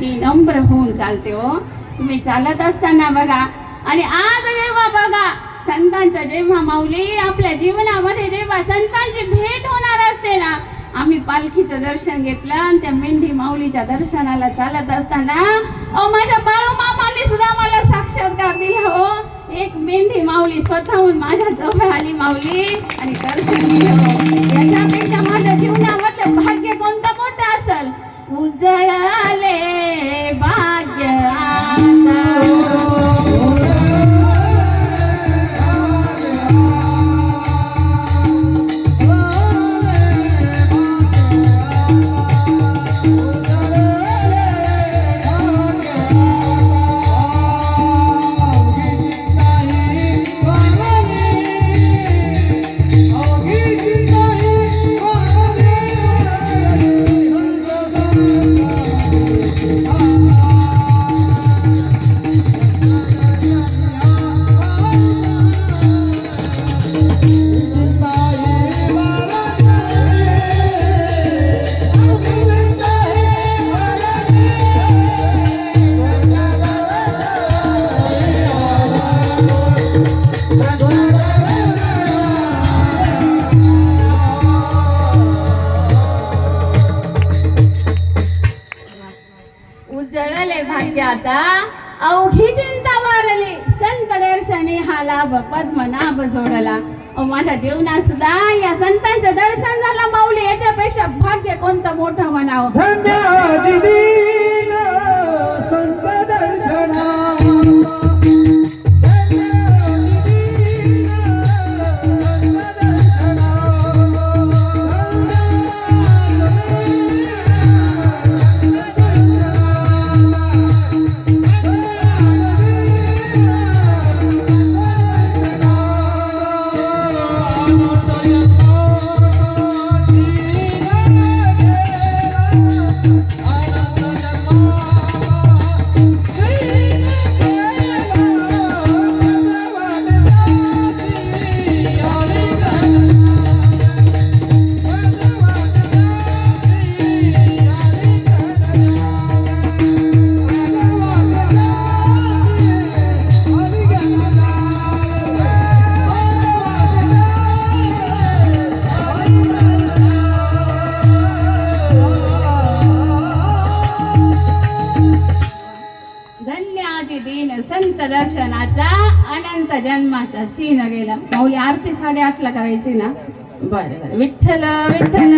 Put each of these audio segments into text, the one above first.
ती नम्र होऊन चालते हो. तुम्ही चालत असताना बघा. आणि आज जेव्हा बघा संतांचा जेव्हा माऊली आपल्या जीवनामध्ये जेव्हा संतांची भेट होणार असते ना आम्ही पालखीचं दर्शन घेतलं आणि त्या मेंढी माऊलीच्या दर्शनाला चालत असताना अहो माझ्या बाळू मामाने सुद्धा मला साक्षात्कार दिला हो. एक मेंढी माऊली स्वतःहून माझ्या जवळ आली माऊली आणि दर्शन दिलं हो. याच्यापेक्षा माझ्या जीवनामधलं भाग उजळले भाग्य साडेआठला करायची ना? बरं बरं. विठ्ठल विठ्ठल.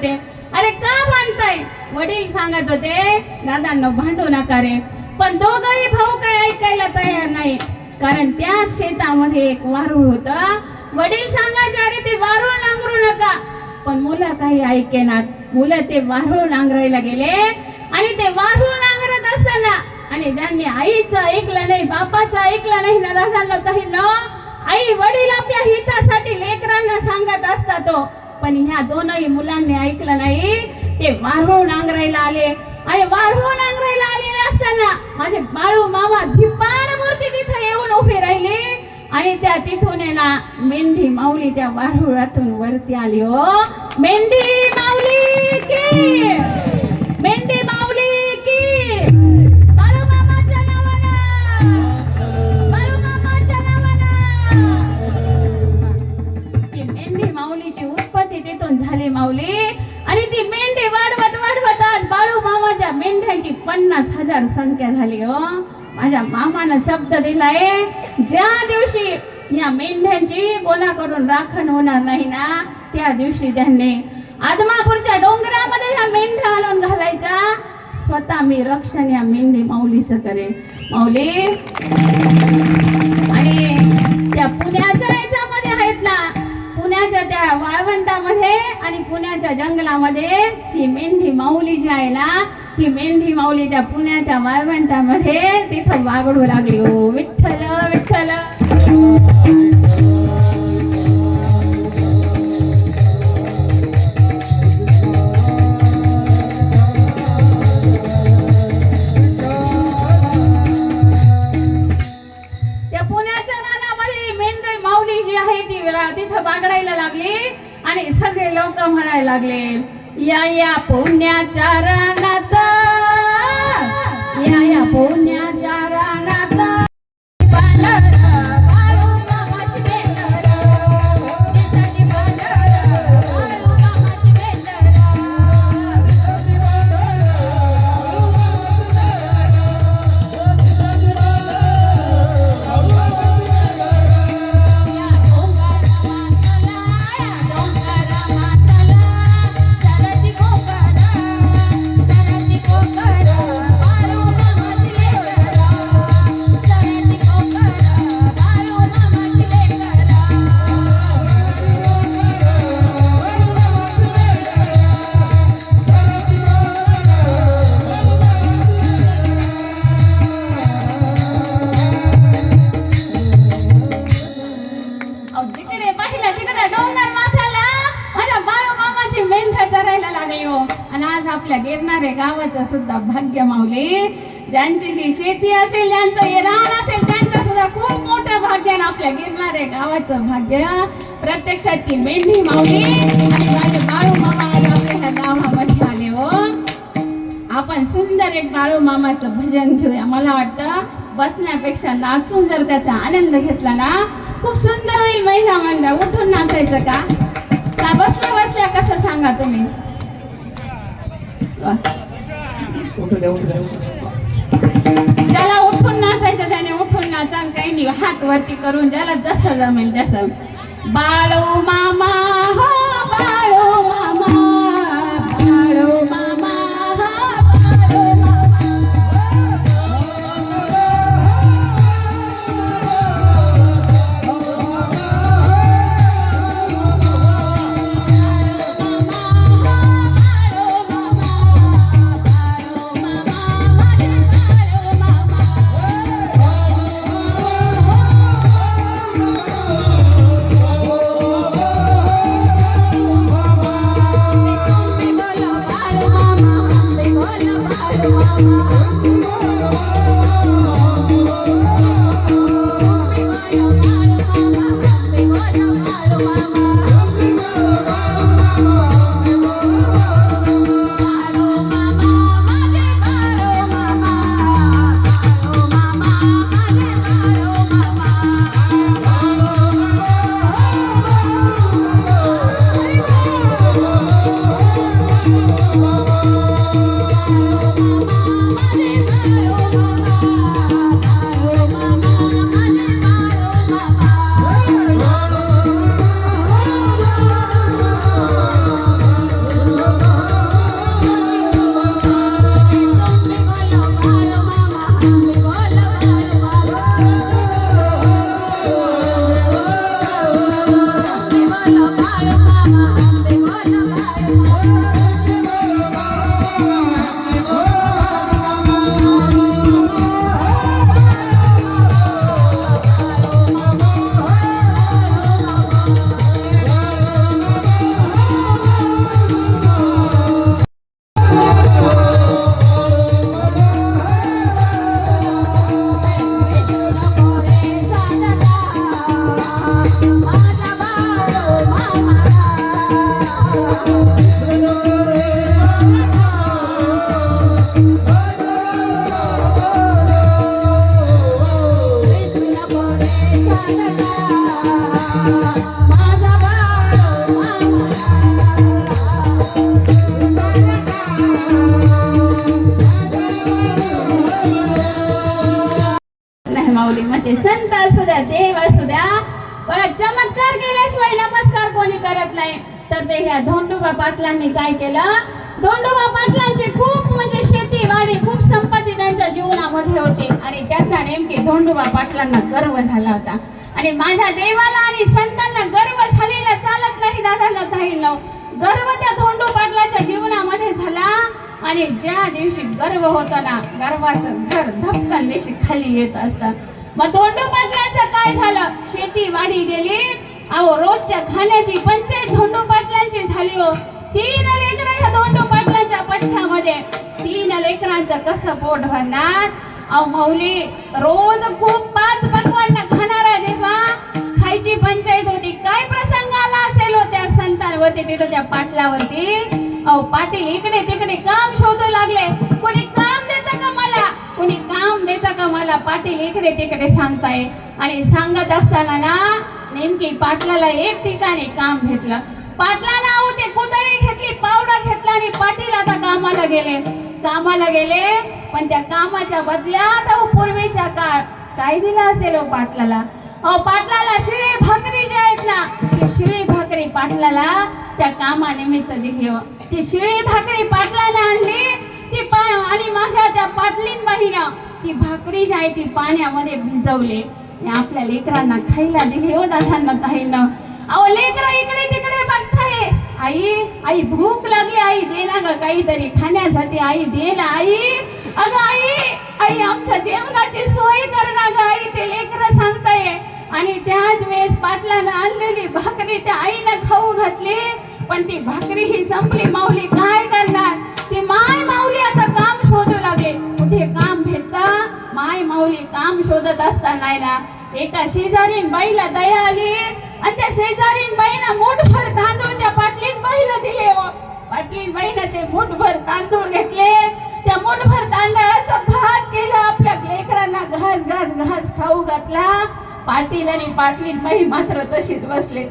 होते. अरे का बांधताय वडील सांगत होते दादांना भांडू नका रे. पण दोघही भाऊ काय ऐकायला तयार नाही कारण त्या शेतामध्ये एक वारुळ होत. वडील सांगायचे अरे ते वारुळ नांगरू नका. पण मुलं काही ऐकेनात. मुलं ते वारुळ नांगरायला गेले आणि ते वारुळ नांगरत असताना आणि ज्यांनी आईचं ऐकलं नाही बापाचं ऐकलं नाही ना दादांना काही न आई वडील आपल्या हितासाठी लेकरांना सांगत असतात तो पण ह्या दोनही मुलांनी ऐकलं नाही ते वारहून नांगरायला आले. आणि वारहून नांगरायला आलेले असताना माझे बाळू मामा धिप्पान मूर्ती तिथे येऊन उभे राहिले. आणि त्या तिथून ना मेंढी माऊली त्या वारुळातून वरती आली हो. मेंढी माऊली की! हजार संख्या झाली हो माझ्या मामानं शब्द दिलाय ज्या दिवशी या मेंढ्यांची कोणाकडून राखण होणार नाही ना त्या दिवशी त्यांनी आदमापूरच्या डोंगरामध्ये ह्या मेंढ्या आणून घालायच्या. स्वतः मी रक्षण या मेंढी माऊलीचं करेन. माऊली. आणि त्या पुण्याच्या याच्यामध्ये आहेत ना पुण्याच्या त्या वाळवंटामध्ये आणि पुण्याच्या जंगलामध्ये ही मेंढी माऊली जी आहे ना ही मेंढी माऊली त्या पुण्याच्या वाळवंटामध्ये तिथं वागडू लागली. हो विठ्ठल विठ्ठल. या या तिकडे पाहिलं तिकडे डोंगर माथ्याला. माझ्या बाळू मामाची मेंढ्या चरायला लागली हो. आणि आज आपल्या गिरणारे गावाचं सुद्धा भाग्य मावली ज्यांची ही शेती असेल ज्यांचं हे रान असेल त्यांचं सुद्धा खूप मोठं भाग्य आणि आपल्या गिरणारे गावाचं भाग्य. प्रत्यक्षात ती मेंढी मावली आणि माझे बाळू मामा आज आपल्या ह्या गावामध्ये आले हो. आपण सुंदर एक बाळू मामाचं भजन घेऊया मला वाटतं. बसण्यापेक्षा नाचून जर त्याचा आनंद घेतला ना खूप सुंदर होईल महिला मंडळ उठून नाचायचं का? का बसल्या बसल्या कसं सांगा तुम्ही? ज्याला उठून नाचायचं त्याने उठून नाचा काही नाही हात वरती करून ज्याला जसं जमेल तसं. बाळू मामा हो बाळू मामा बाळू मामा. नाही माऊली संत असू द्या देव असू द्या. बघा चमत्कार केल्याशिवाय नमस्कार कोणी करत नाही. तर ते ह्या धोंडोबा पाटलांनी काय केलं? धोंडोबा पाटलांची खूप म्हणजे शेती वाडी खूप संपत्ती त्यांच्या जीवनामध्ये होती. आणि त्याचा नेमके धोंडोबा पाटलांना गर्व झाला होता. आणि माझ्या देवाला आणि संतांना गर्व झालेला चालत नाही दादाला धाईल गर्व त्या धोंडू पाटलाच्या जीवनामध्ये झाला आणि ज्या दिवशी गर्व होता ना गर्वाचं घर धपकन दिवशी खाली येत असतं. मग धोंडू पाटलांचं काय झालं? शेती वाढी गेली. अहो रोजच्या खाण्याची पंचायत धोंडू पाटलांची झाली हो. तीन लेकरं ह्या धोंडू पाटलांच्या पच्छामध्ये तीन लेकरांचं कसं पोट भरणार? अहो माऊली रोज खूप पाच पकवान खाणारा जेव्हा खायची पंचायत होती. काय प्रसंग आला असेल हो त्या संतांवरती तिथं त्या पाटलावरती? अहो पाटील इकडे तिकडे काम शोधू लागले. कोणी काम देतं का मला? कोणी काम देतं का मला? पाटील इकडे तिकडे सांगताय. आणि सांगत असताना ना नेमकी पाटलाला एक ठिकाणी काम भेटलं. पाटलानं अहो ते कुदळी घेतली पावडा घेतला आणि पाटील आता कामाला गेले. कामाला गेले पण त्या कामाच्या बदल्यात अहो पूर्वीचा काळ. काय दिला असेल हो पाटलाला? अहो पाटलाला शिळी भाकरी जे आहेत ना ती शिळी भाकरी पाटलाला त्या कामानिमित्त दिली हो ती शिळी भाकरी पाटलाला आणली ती पा आणि माझ्या त्या पाटलीन बाईनं ती भाकरी जी आहे ती पाण्यामध्ये भिजवली. आपल्या लेकरांना खायला दिली हो दादांना ताईनं. अहो लेकरं इकडे तिकडे बघताय. आई आई भूक लागली आई दे ना गं काहीतरी खाण्यासाठी. आई दे ना आई. अगं आई आई आमच्या जेवणाची सोय कर ना ग आई ते लेकरं सांगताय. आणि त्याच वेळेस पाटलानं आणलेली भाकरी त्या आईनं खाऊ घातली. पण ती भाकरी ही संपली माऊली काय करणार? ती माय माऊली आता काम शोधू लागले. कुठे काम भेटतं? माय माऊली काम शोधत असताना ना एका शेजारीन बाईला दया आली. आणि त्या शेजारीन बाईनं फार तांदूळ त्या पाटलीत पाटील आणि पाटली बाई मात्र तशीच बसले.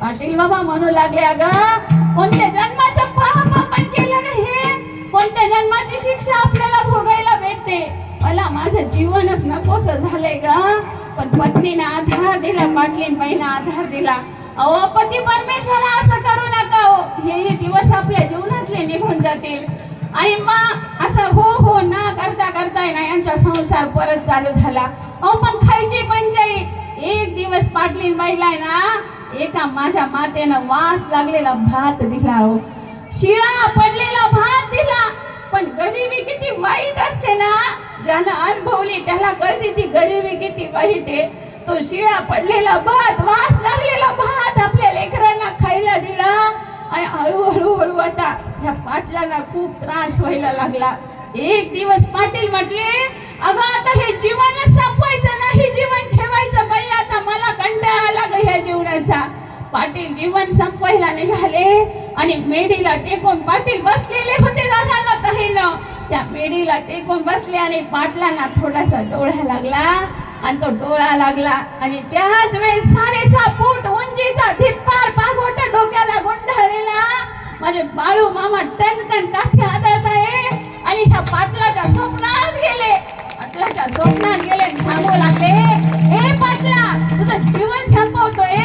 पाटील बाबा म्हणू लागले अग कोणत्या जन्माचं पाप आपण केलं का हे कोणत्या जन्माची शिक्षा आपल्याला भोगायला भेटते? मला माझं जीवनच नकोस झालंय ग. पण पत्नीने आधार दिला पाटलीन बाईने आधार दिला. अहो पती परमेश्वरा असं करू नका हो. हे दिवस आपल्या जीवनातले निघून जातील. आणि मग असं हो हो ना करता करताय ना यांचा संसार परत चालू झाला. अहो पण दिवस पाटली बाईला आहे ना एका माझ्या मातेनं वास लागलेला भात दिला हो. शिळा पडलेला भात दिला. पण गरिबी किती वाईट असते ना? ज्यानं अनुभवली त्याला कळते ती गरिबी किती वाईट आहे. तो शिळा पडलेला भात वास लागलेला भात आपल्या लेकरांना खायला दिला. आणि हळूहळू हळू आता ह्या पाटलांना खूप त्रास व्हायला लागला. एक दिवस पाटील म्हटले अगं आता हे जीवनच संपवायचं नाही. जीवन ठेव मला कंटाळा आला ग ह्या जीवनाचा. पाटील जीवन संपवायला निघाले आणि मेढीला टेकून पाटील बसलेले होते दादाला तहीनं त्या मेढीला टेकून बसले आणि पाटलांना थोडासा डोळा लागला आणि तो डोळा लागला आणि त्याच वेळेस साडेसहा फूट उंचीचा धिप्पार पागोट डोक्याला गुंडाळलेला. माझे बाळू मामा टनकन काठी आदळत आहे आणि ह्या पाटलाच्या स्वप्नात गेले. पाटलाच्या तोंडात गेले सांगू लागले हे पाटला तुझं जीवन संपवतोय.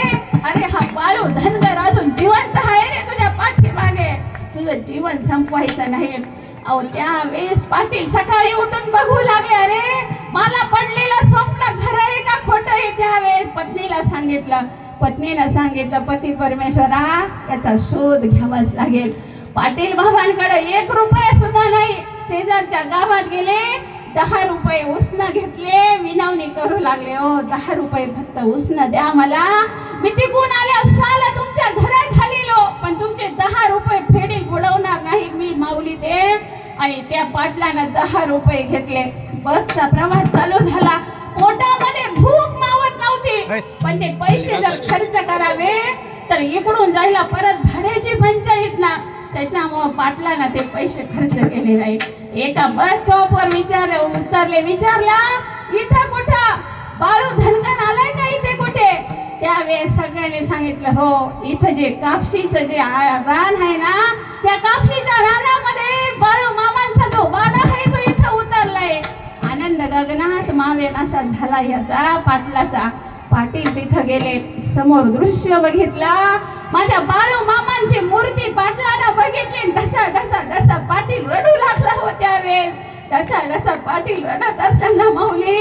अरे हा बाळू धनगर अजून जिवंत आहे रे तुझ्या पाठीमागे. तुझं जीवन संपवायचं नाही. अहो त्यावेळेस पाटील सकाळी उठून बघू लागले अरे मला पडलेलं स्वप्न खरं आहे का खोट आहे? त्यावेळेस पत्नीला सांगितलं. पत्नीनं सांगितलं पती परमेश्वरा याचा शोध घ्यावाच लागेल. पाटील बाबांकडे एक रुपया सुद्धा नाही. शेजारच्या गावात गेले दहा रुपये उसनं घेतले विनवणी करू लागले. हो दहा रुपये फक्त उसनं द्या मला. मी तिकून आल्या साला तुमच्या घरात खालीलो पण तुमचे दहा रुपये फेडील बुडवणार नाही मी माऊली ते आणि त्या पाटलानं दहा रुपये घेतले. बसचा प्रवास चालू झाला. पोटामध्ये भूक मावत नव्हती. पण ते पैसे जर खर्च करावे तर इकडून जायला परत भाड्याची पंचायत ना. त्याच्यामुळं पाटलानं ते पैसे खर्च केले नाही. एका बस स्टॉपवर विचार उतरले विचारला इथं कुठं? बाळू धनगन आलाय का इथे कुठे? त्यावेळेस सगळ्यांनी सांगितलं हो इथं जे कापशीचं जे रान आहे ना त्या कापशीच्या रानामध्ये बाळू मामांचा जो बाडा आहे तो इथं उतरलाय. आनंद गगनात मावेन असा झाला याचा पाटलाचा. पाटील तिथं गेले. समोर दृश्य बघितलं. माझ्या बाळू मामांची मूर्ती पाटलाला बघितली. ढसा ढसा ढसा पाटील रडू लागला हो त्यावेळेस. डसा डसा पाटील रडत असताना माऊली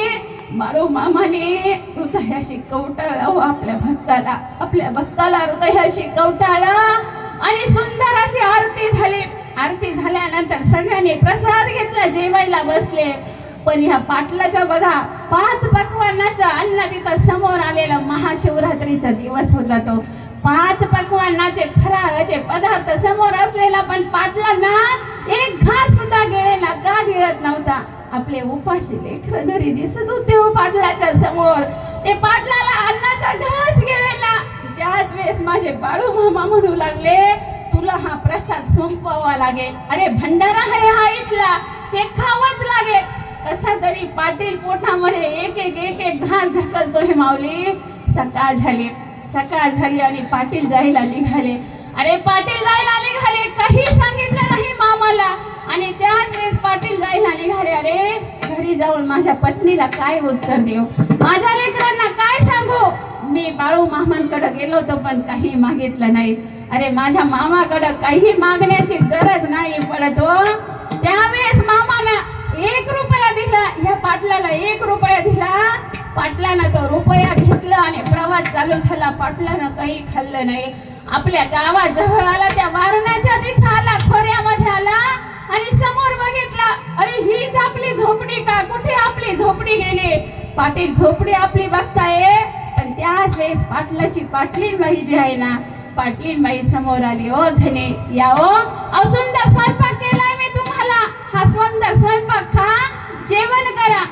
बाळू मामाने हृदयाशी कवटाळलं हो आपल्या भक्ताला. आपल्या भक्ताला हृदयाशी कवटाळा आणि सुंदर अशी आरती झाली. आरती झाल्यानंतर सगळ्यांनी प्रसाद घेतला जेवायला बसले. पण ह्या पाटलाच्या बघा पाच पकवानाचा अन्न तिथं समोर आलेला महाशिवरात्रीचा दिवस होता तो. पाच पकवानाचे फराळाचे पदार्थ समोर असलेला पण पाटलांना एक घास सुद्धा गेलेला का गिळत नव्हता. आपले उपाशी लेकर घरी दिसत होते हो पाटलाच्या समोर. ते पाटलाला अन्नाचा घास गेलेला. त्याच वेळेस माझे बाळू मामा म्हणू लागले तुला हा प्रसाद संपवावा लागेल. अरे भंडारा आहे हा इथला. हे खावंच लागेल. कसा तरी पाटील पोटामध्ये एक एक एक एक घास ढकलतो हे माऊली. सकाळ झाली. सकाळ झाली आणि पाटील जायला निघाले. अरे पाटील जायला निघाले. काही सांगितलं नाही मामाला. आणि त्याच वेळेस पाटील जायला निघाले. अरे घरी जाऊन माझ्या पत्नीला काय उत्तर देऊ? माझ्या लेकरांना काय सांगू? मी बाळू मामांकडे गेलो होतो पण काही मागितलं नाही. अरे माझ्या मामाकडं काही मागण्याची गरज नाही पडत हो. त्यावेळेस मामाला एक रुपया दिला या पाटलाला एक रुपया दिला. पाटलानं तो रुपया घेतला आणि प्रवास चालू झाला. पाटलानं काही खाल्लं नाही. आपल्या गावाजवळ आला त्या वारणाच्या तिथं आला खोऱ्यामध्ये आला आणि समोर बघितलं अरे हीच आपली झोपडी का? कुठे आपली झोपडी गेली? पाटील झोपडी आपली बघताय? पण त्याच वेळेस पाटलाची पाटलीन बाई जी आहे ना पाटलीन बाई समोर आली. ओ धने या ओ असुंदर स्वयंपाक केलाय हा स्वयंपाक खा जेवण करा.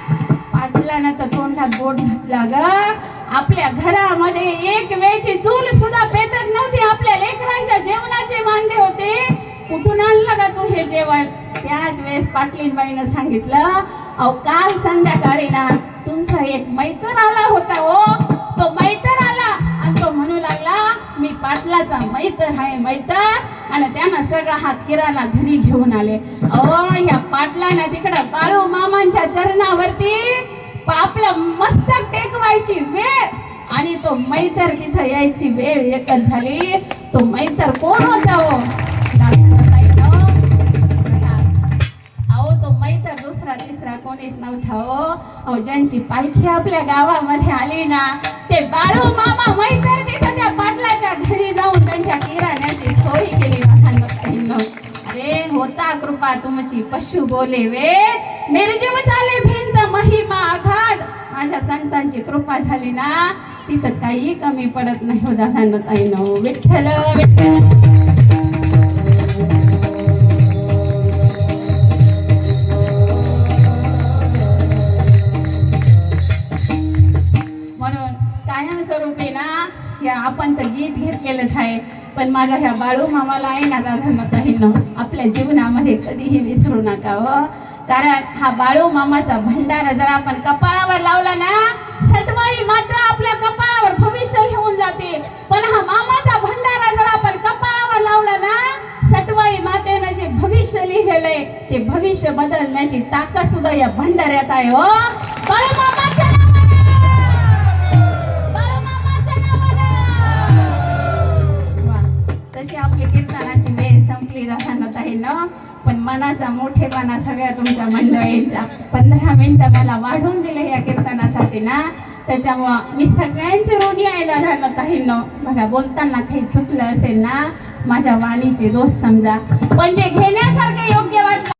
पाटलानं तर तोंडात बोट घातला ग. आपल्या घरामध्ये एक वेळची चूल सुद्धा पेटत नव्हती. आपल्या लेकरांच्या जेवणाचे मांदे होते. कुठून आणलं का तू हे जेवण? त्याच वेळेस पाटलीनबाईनं सांगितलं अहो काल संध्याकाळी ना तुमचा एक मैत्र आला होता हो. तो मैत्र पाटलाचा मैत्र आहे मैत्र आणि त्यानं सगळा हा किराणा घरी घेऊन आले. अहो ह्या पाटलानं तिकडं बाळू मामांच्या चरणावरती आपलं मस्तक टेकवायची वेळ. आणि तो मैतर तिथं यायची वेळ एकच झाली. तो मैतर कोण होता हो? तिसरा नव्हता हो अहो ज्यांची पालखी आपल्या गावामध्ये आली ना ते बाळू मामा मैतर तिथं त्या पाटलाच्या घरी जाऊन त्यांच्या किराण्याची सोय केली महान अरे होता कृपा तुमची पशु बोले वेद निर्जीव झाले भिंत महिमा आघात. माझ्या संतांची कृपा झाली ना तिथं काही कमी पडत नाही हो दादा ताईनो. विठ्ठल विठ्ठल. गीत घेतलेलंच आहे. पण माझ्या ह्या बाळू मामाला आहे ना दादा आपल्या जीवनामध्ये कधीही विसरू नका व कारण हा बाळू मामाचा भंडारा जर आपण कपाळावर लावला ना सटवाई मात्र आपल्या कपाळावर भविष्य घेऊन जाते. पण हा मामाचा भंडारा जर आपण कपाळावर लावला ना सटवाई मातेनं जे भविष्य लिहिलेलंय ते भविष्य बदलण्याची ताकद सुद्धा या भंडाऱ्यात आहे हो. बाळू मोठेपणा सगळ्या तुमच्या मंडळींचा पंधरा मिनिटं मला वाढवून दिले या कीर्तनासाठी ना. त्याच्यामुळं मी सगळ्यांचे ऋणी आहे राहणार आहे बघा बोलताना काही चुकलं असेल ना माझ्या वाणीचे दोष समजा. पण जे घेण्यासारखे योग्य वाटलं